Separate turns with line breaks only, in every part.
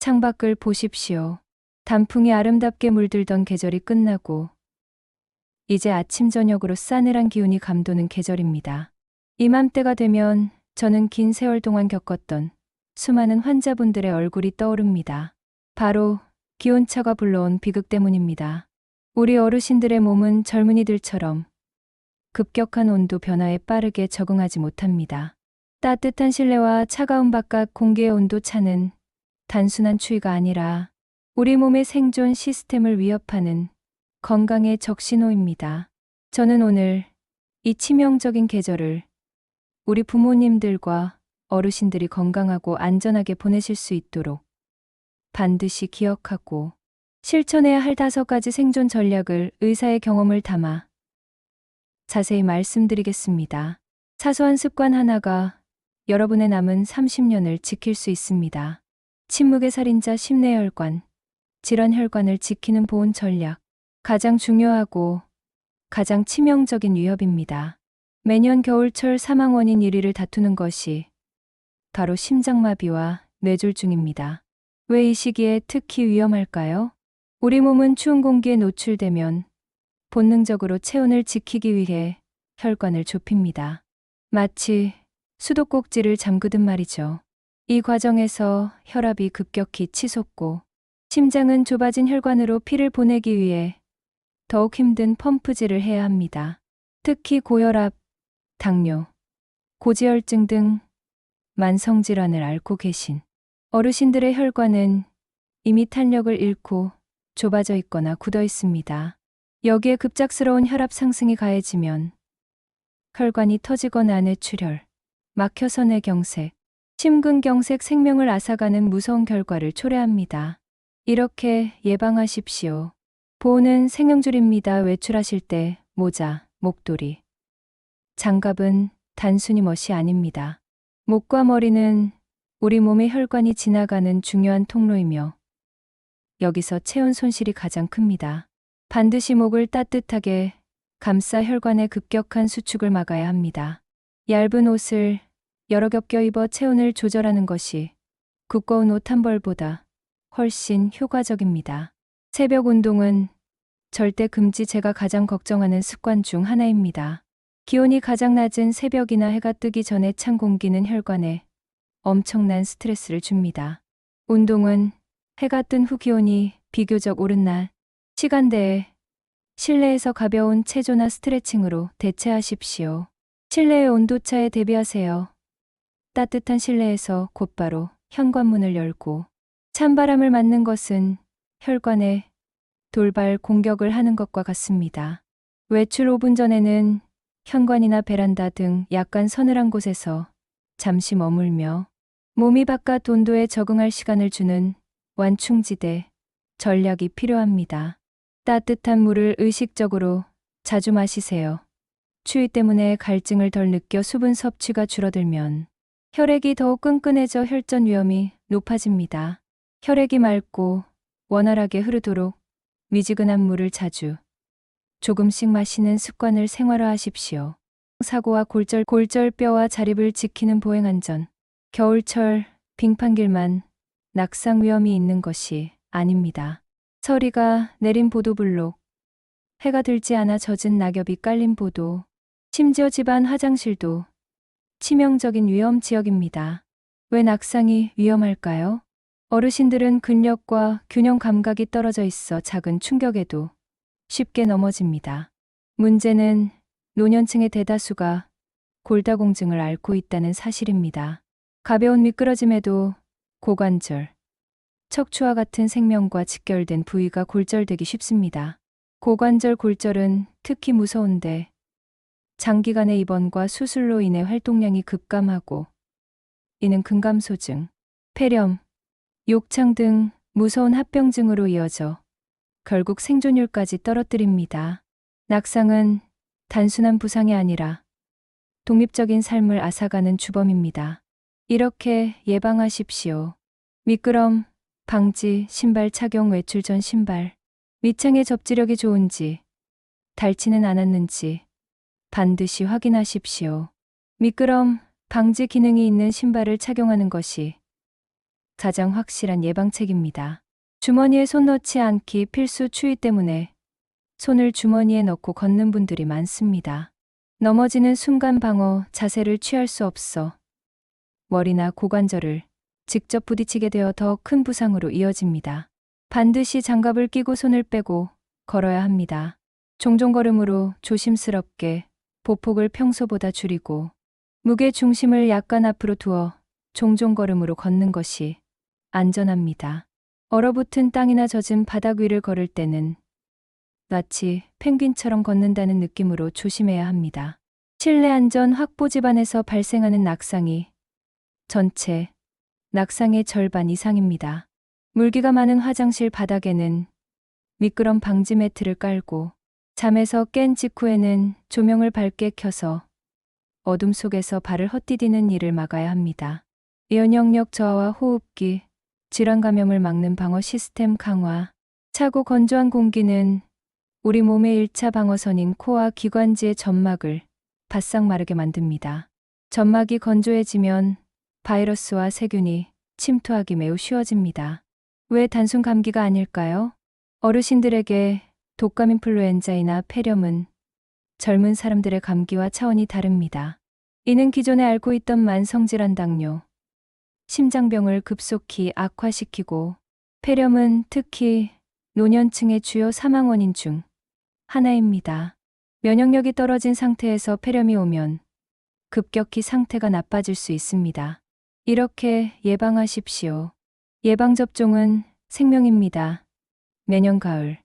창밖을 보십시오. 단풍이 아름답게 물들던 계절이 끝나고 이제 아침 저녁으로 싸늘한 기운이 감도는 계절입니다. 이맘때가 되면 저는 긴 세월 동안 겪었던 수많은 환자분들의 얼굴이 떠오릅니다. 바로 기온차가 불러온 비극 때문입니다. 우리 어르신들의 몸은 젊은이들처럼 급격한 온도 변화에 빠르게 적응하지 못합니다. 따뜻한 실내와 차가운 바깥 공기의 온도 차는 단순한 추위가 아니라 우리 몸의 생존 시스템을 위협하는 건강의 적신호입니다. 저는 오늘 이 치명적인 계절을 우리 부모님들과 어르신들이 건강하고 안전하게 보내실 수 있도록 반드시 기억하고 실천해야 할 다섯 가지 생존 전략을 의사의 경험을 담아 자세히 말씀드리겠습니다. 사소한 습관 하나가 여러분의 남은 30년을 지킬 수 있습니다. 침묵의 살인자 심내혈관, 질환혈관을 지키는 보온 전략, 가장 중요하고 가장 치명적인 위협입니다. 매년 겨울철 사망 원인 1위를 다투는 것이 바로 심장마비와 뇌졸중입니다. 왜 이 시기에 특히 위험할까요? 우리 몸은 추운 공기에 노출되면 본능적으로 체온을 지키기 위해 혈관을 좁힙니다. 마치 수도꼭지를 잠그듯 말이죠. 이 과정에서 혈압이 급격히 치솟고 심장은 좁아진 혈관으로 피를 보내기 위해 더욱 힘든 펌프질을 해야 합니다. 특히 고혈압, 당뇨, 고지혈증 등 만성질환을 앓고 계신 어르신들의 혈관은 이미 탄력을 잃고 좁아져 있거나 굳어 있습니다. 여기에 급작스러운 혈압 상승이 가해지면 혈관이 터지거나 뇌출혈, 막혀서 뇌경색, 심근경색 생명을 앗아가는 무서운 결과를 초래합니다. 이렇게 예방하십시오. 보호는 생명줄입니다. 외출하실 때 모자, 목도리, 장갑은 단순히 멋이 아닙니다. 목과 머리는 우리 몸의 혈관이 지나가는 중요한 통로이며 여기서 체온 손실이 가장 큽니다. 반드시 목을 따뜻하게 감싸 혈관의 급격한 수축을 막아야 합니다. 얇은 옷을 여러 겹 껴입어 체온을 조절하는 것이 두꺼운 옷 한 벌보다 훨씬 효과적입니다. 새벽 운동은 절대 금지 제가 가장 걱정하는 습관 중 하나입니다. 기온이 가장 낮은 새벽이나 해가 뜨기 전에 찬 공기는 혈관에 엄청난 스트레스를 줍니다. 운동은 해가 뜬 후 기온이 비교적 오른 날, 시간대에 실내에서 가벼운 체조나 스트레칭으로 대체하십시오. 실내의 온도차에 대비하세요. 따뜻한 실내에서 곧바로 현관문을 열고 찬바람을 맞는 것은 혈관에 돌발 공격을 하는 것과 같습니다. 외출 5분 전에는 현관이나 베란다 등 약간 서늘한 곳에서 잠시 머물며 몸이 바깥 온도에 적응할 시간을 주는 완충지대 전략이 필요합니다. 따뜻한 물을 의식적으로 자주 마시세요. 추위 때문에 갈증을 덜 느껴 수분 섭취가 줄어들면 혈액이 더욱 끈끈해져 혈전 위험이 높아집니다. 혈액이 맑고 원활하게 흐르도록 미지근한 물을 자주 조금씩 마시는 습관을 생활화하십시오. 사고와 골절, 골절뼈와 자립을 지키는 보행 안전. 겨울철 빙판길만 낙상 위험이 있는 것이 아닙니다. 서리가 내린 보도블록, 해가 들지 않아 젖은 낙엽이 깔린 보도, 심지어 집안 화장실도 치명적인 위험 지역입니다. 왜 낙상이 위험할까요? 어르신들은 근력과 균형 감각이 떨어져 있어 작은 충격에도 쉽게 넘어집니다. 문제는 노년층의 대다수가 골다공증을 앓고 있다는 사실입니다. 가벼운 미끄러짐에도 고관절, 척추와 같은 생명과 직결된 부위가 골절되기 쉽습니다. 고관절 골절은 특히 무서운데 장기간의 입원과 수술로 인해 활동량이 급감하고 이는 근감소증, 폐렴, 욕창 등 무서운 합병증으로 이어져 결국 생존율까지 떨어뜨립니다. 낙상은 단순한 부상이 아니라 독립적인 삶을 앗아가는 주범입니다. 이렇게 예방하십시오. 미끄럼, 방지, 신발 착용 외출 전 신발, 밑창의 접지력이 좋은지, 닳지는 않았는지 반드시 확인하십시오. 미끄럼, 방지 기능이 있는 신발을 착용하는 것이 가장 확실한 예방책입니다. 주머니에 손 넣지 않기 필수 추위 때문에 손을 주머니에 넣고 걷는 분들이 많습니다. 넘어지는 순간 방어 자세를 취할 수 없어 머리나 고관절을 직접 부딪히게 되어 더 큰 부상으로 이어집니다. 반드시 장갑을 끼고 손을 빼고 걸어야 합니다. 종종 걸음으로 조심스럽게 보폭을 평소보다 줄이고 무게 중심을 약간 앞으로 두어 종종 걸음으로 걷는 것이 안전합니다. 얼어붙은 땅이나 젖은 바닥 위를 걸을 때는 마치 펭귄처럼 걷는다는 느낌으로 조심해야 합니다. 실내 안전 확보 집안에서 발생하는 낙상이 전체 낙상의 절반 이상입니다. 물기가 많은 화장실 바닥에는 미끄럼 방지 매트를 깔고 잠에서 깬 직후에는 조명을 밝게 켜서 어둠 속에서 발을 헛디디는 일을 막아야 합니다. 면역력 저하와 호흡기, 질환 감염을 막는 방어 시스템 강화, 차고 건조한 공기는 우리 몸의 1차 방어선인 코와 기관지의 점막을 바싹 마르게 만듭니다. 점막이 건조해지면 바이러스와 세균이 침투하기 매우 쉬워집니다. 왜 단순 감기가 아닐까요? 어르신들에게 독감 인플루엔자이나 폐렴은 젊은 사람들의 감기와 차원이 다릅니다. 이는 기존에 앓고 있던 만성질환 당뇨, 심장병을 급속히 악화시키고 폐렴은 특히 노년층의 주요 사망 원인 중 하나입니다. 면역력이 떨어진 상태에서 폐렴이 오면 급격히 상태가 나빠질 수 있습니다. 이렇게 예방하십시오. 예방접종은 생명입니다. 매년 가을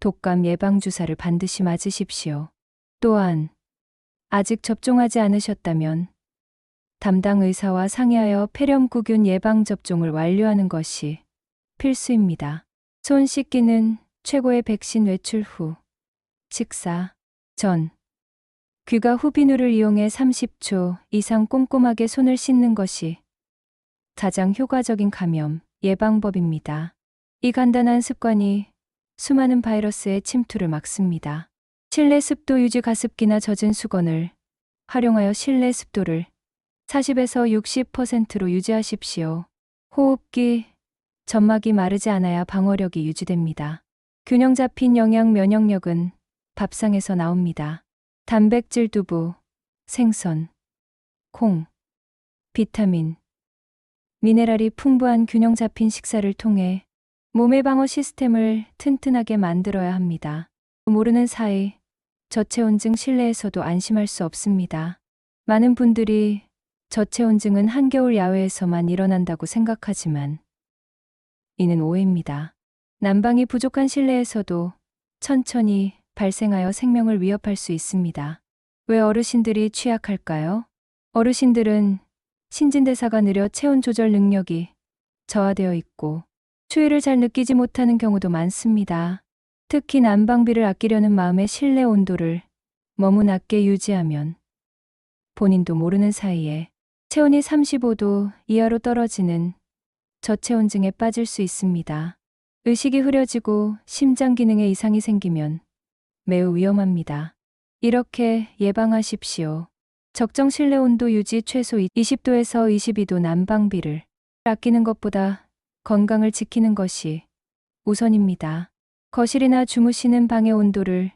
독감 예방 주사를 반드시 맞으십시오. 또한 아직 접종하지 않으셨다면 담당 의사와 상의하여 폐렴구균 예방 접종을 완료하는 것이 필수입니다. 손 씻기는 최고의 백신 외출 후, 식사 전, 귀가 후 비누를 이용해 30초 이상 꼼꼼하게 손을 씻는 것이 가장 효과적인 감염 예방법입니다. 이 간단한 습관이 수많은 바이러스의 침투를 막습니다. 실내 습도 유지 가습기나 젖은 수건을 활용하여 실내 습도를 40에서 60%로 유지하십시오. 호흡기, 점막이 마르지 않아야 방어력이 유지됩니다. 균형 잡힌 영양 면역력은 밥상에서 나옵니다. 단백질 두부, 생선, 콩, 비타민, 미네랄이 풍부한 균형 잡힌 식사를 통해 몸의 방어 시스템을 튼튼하게 만들어야 합니다. 모르는 사이 저체온증 실내에서도 안심할 수 없습니다. 많은 분들이 저체온증은 한겨울 야외에서만 일어난다고 생각하지만 이는 오해입니다. 난방이 부족한 실내에서도 천천히 발생하여 생명을 위협할 수 있습니다. 왜 어르신들이 취약할까요? 어르신들은 신진대사가 느려 체온 조절 능력이 저하되어 있고 추위를 잘 느끼지 못하는 경우도 많습니다. 특히 난방비를 아끼려는 마음에 실내 온도를 너무 낮게 유지하면 본인도 모르는 사이에 체온이 35도 이하로 떨어지는 저체온증에 빠질 수 있습니다. 의식이 흐려지고 심장 기능에 이상이 생기면 매우 위험합니다. 이렇게 예방하십시오. 적정 실내 온도 유지 최소 20도에서 22도 난방비를 아끼는 것보다 건강을 지키는 것이 우선입니다. 거실이나 주무시는 방의 온도를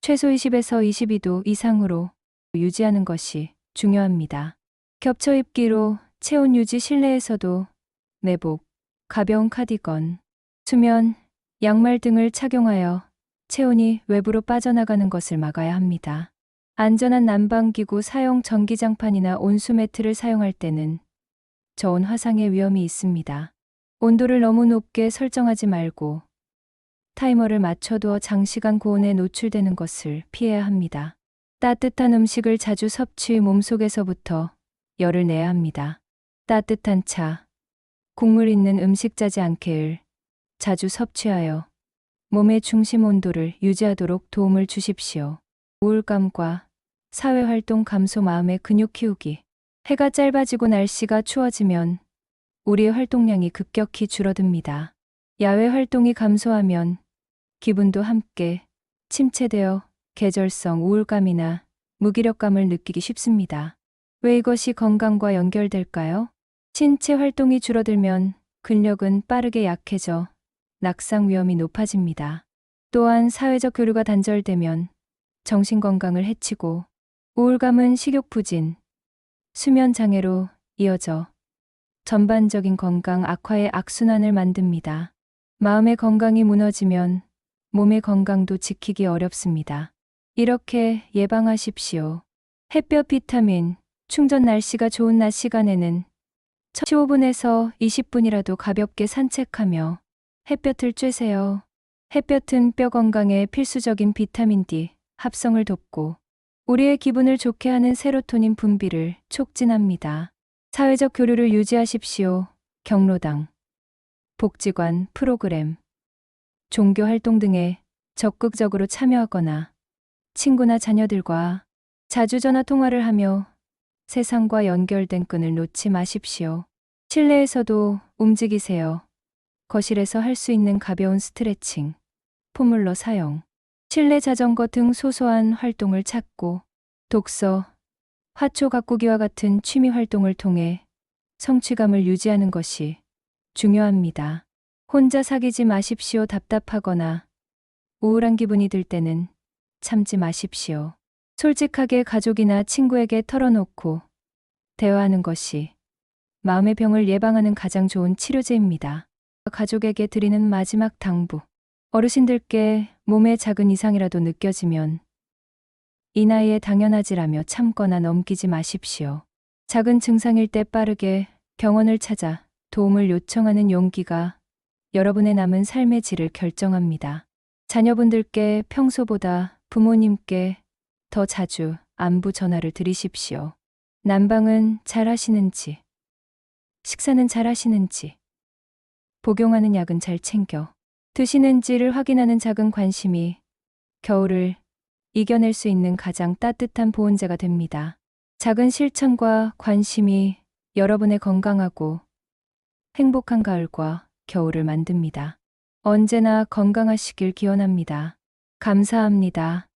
최소 20에서 22도 이상으로 유지하는 것이 중요합니다. 겹쳐 입기로 체온 유지 실내에서도 내복, 가벼운 카디건, 수면, 양말 등을 착용하여 체온이 외부로 빠져나가는 것을 막아야 합니다. 안전한 난방기구 사용 전기장판이나 온수 매트를 사용할 때는 저온 화상의 위험이 있습니다. 온도를 너무 높게 설정하지 말고 타이머를 맞춰두어 장시간 고온에 노출되는 것을 피해야 합니다. 따뜻한 음식을 자주 섭취 몸속에서부터 열을 내야 합니다. 따뜻한 차, 국물 있는 음식 짜지 않게를 자주 섭취하여 몸의 중심 온도를 유지하도록 도움을 주십시오. 우울감과 사회활동 감소 마음의 근육 키우기. 해가 짧아지고 날씨가 추워지면 우리의 활동량이 급격히 줄어듭니다. 야외 활동이 감소하면 기분도 함께 침체되어 계절성 우울감이나 무기력감을 느끼기 쉽습니다. 왜 이것이 건강과 연결될까요? 신체 활동이 줄어들면 근력은 빠르게 약해져 낙상 위험이 높아집니다. 또한 사회적 교류가 단절되면 정신 건강을 해치고 우울감은 식욕 부진, 수면 장애로 이어져 전반적인 건강 악화의 악순환을 만듭니다. 마음의 건강이 무너지면 몸의 건강도 지키기 어렵습니다. 이렇게 예방하십시오. 햇볕 비타민, 충전 날씨가 좋은 낮 시간에는 15분에서 20분이라도 가볍게 산책하며 햇볕을 쬐세요. 햇볕은 뼈 건강에 필수적인 비타민 D 합성을 돕고 우리의 기분을 좋게 하는 세로토닌 분비를 촉진합니다. 사회적 교류를 유지하십시오. 경로당, 복지관, 프로그램, 종교 활동 등에 적극적으로 참여하거나 친구나 자녀들과 자주 전화 통화를 하며 세상과 연결된 끈을 놓지 마십시오. 실내에서도 움직이세요. 거실에서 할 수 있는 가벼운 스트레칭, 포물러 사용, 실내 자전거 등 소소한 활동을 찾고 독서, 화초 가꾸기와 같은 취미 활동을 통해 성취감을 유지하는 것이 중요합니다. 혼자 사귀지 마십시오. 답답하거나 우울한 기분이 들 때는 참지 마십시오. 솔직하게 가족이나 친구에게 털어놓고 대화하는 것이 마음의 병을 예방하는 가장 좋은 치료제입니다. 가족에게 드리는 마지막 당부. 어르신들께 몸에 작은 이상이라도 느껴지면 이 나이에 당연하지라며 참거나 넘기지 마십시오. 작은 증상일 때 빠르게 병원을 찾아 도움을 요청하는 용기가 여러분의 남은 삶의 질을 결정합니다. 자녀분들께 평소보다 부모님께 더 자주 안부 전화를 드리십시오. 난방은 잘 하시는지, 식사는 잘 하시는지, 복용하는 약은 잘 챙겨 드시는지를 확인하는 작은 관심이 겨울을 이겨낼 수 있는 가장 따뜻한 보온재가 됩니다. 작은 실천과 관심이 여러분의 건강하고 행복한 가을과 겨울을 만듭니다. 언제나 건강하시길 기원합니다. 감사합니다.